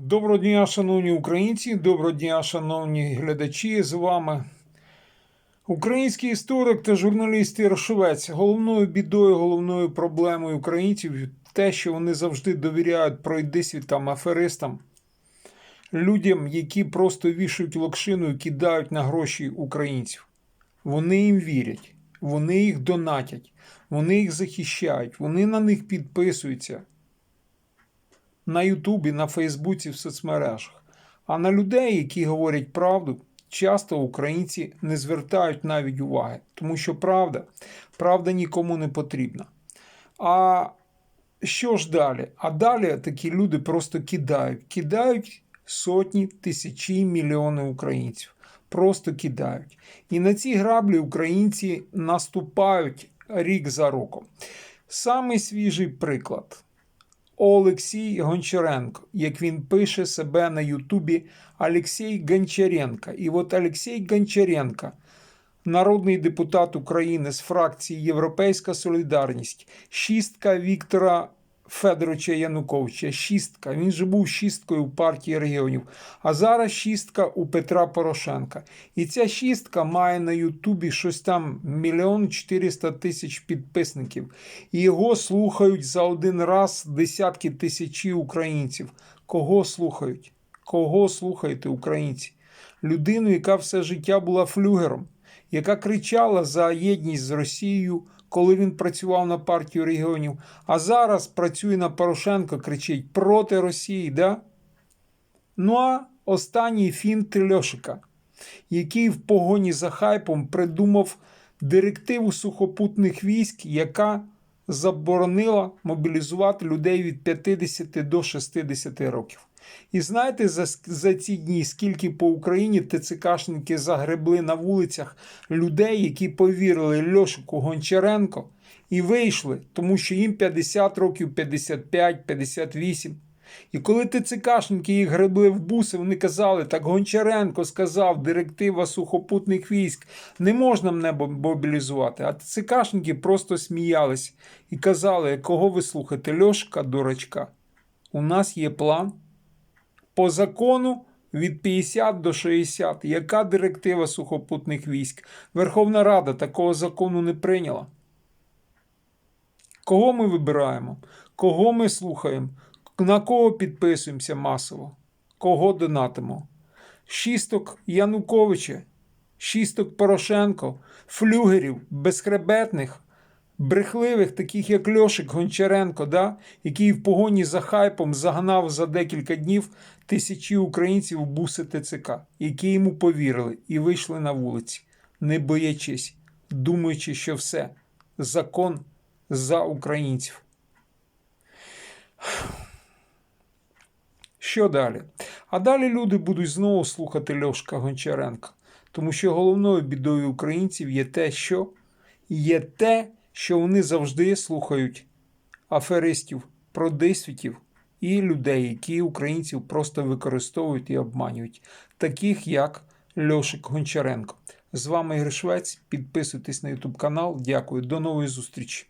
Доброго дня, шановні українці, доброго дня, шановні глядачі. З вами український історик та журналіст Ярошовець. Головною бідою, головною проблемою українців те, що вони завжди довіряють пройдисвітам, аферистам, людям, які просто вішають локшину і кидають на гроші українців. Вони їм вірять, вони їх донатять, вони їх захищають, вони на них підписуються на Ютубі, на Фейсбуці, в соцмережах. А на людей, які говорять правду, часто українці не звертають навіть уваги, тому що правда, правда нікому не потрібна. А що ж далі? А далі такі люди просто кидають, кидають сотні, тисячі, мільйони українців. Просто кидають. І на ці граблі українці наступають рік за роком. Самий свіжий приклад. Олексій Гончаренко, як він пише себе на Ютубі Олексій Гончаренко. І от Олексій Гончаренко, народний депутат України з фракції Європейська Солідарність, шістка Віктора Федоровича Януковича, шістка. Він же був шісткою у партії регіонів, а зараз шістка у Петра Порошенка. І ця шістка має на Ютубі щось там мільйон чотириста тисяч підписників. І його слухають за один раз десятки тисячі українців. Кого слухають? Кого слухаєте, українці? Людину, яка все життя була флюгером, яка кричала за єдність з Росією, коли він працював на партію регіонів, а зараз працює на Порошенко, кричить проти Росії. Да? Ну а останній фінт Льошика, який в погоні за хайпом придумав директиву сухопутних військ, яка заборонила мобілізувати людей від 50 до 60 років. І знаєте, за, за ці дні, скільки по Україні ТЦКшники загребли на вулицях людей, які повірили Льошику Гончаренко і вийшли, тому що їм 50 років, 55, 58. І коли ТЦКшники їх гребли в буси, вони казали, так Гончаренко сказав, директива сухопутних військ, не можна мене мобілізувати. А ТЦКшники просто сміялись і казали, кого ви слухаєте, Льошка, дурачка. У нас є план. По закону від 50 до 60. Яка директива сухопутних військ? Верховна Рада такого закону не прийняла. Кого ми вибираємо? Кого ми слухаємо? На кого підписуємося масово? Кого донатимо? Шісток Януковича, шісток Порошенко, флюгерів, безхребетних, брехливих, таких як Льошик Гончаренко, да? який в погоні за хайпом загнав за декілька днів тисячі українців в буси ТЦК, які йому повірили і вийшли на вулиці, не боячись, думаючи, що все, закон за українців. Що далі? А далі люди будуть знову слухати Льошка Гончаренка, тому що головною бідою українців є те, що є те, що вони завжди слухають аферистів, продисвітів і людей, які українців просто використовують і обманюють, таких як Льошик Гончаренко. З вами Ігор Швець. Підписуйтесь на YouTube канал. Дякую. До нової зустрічі.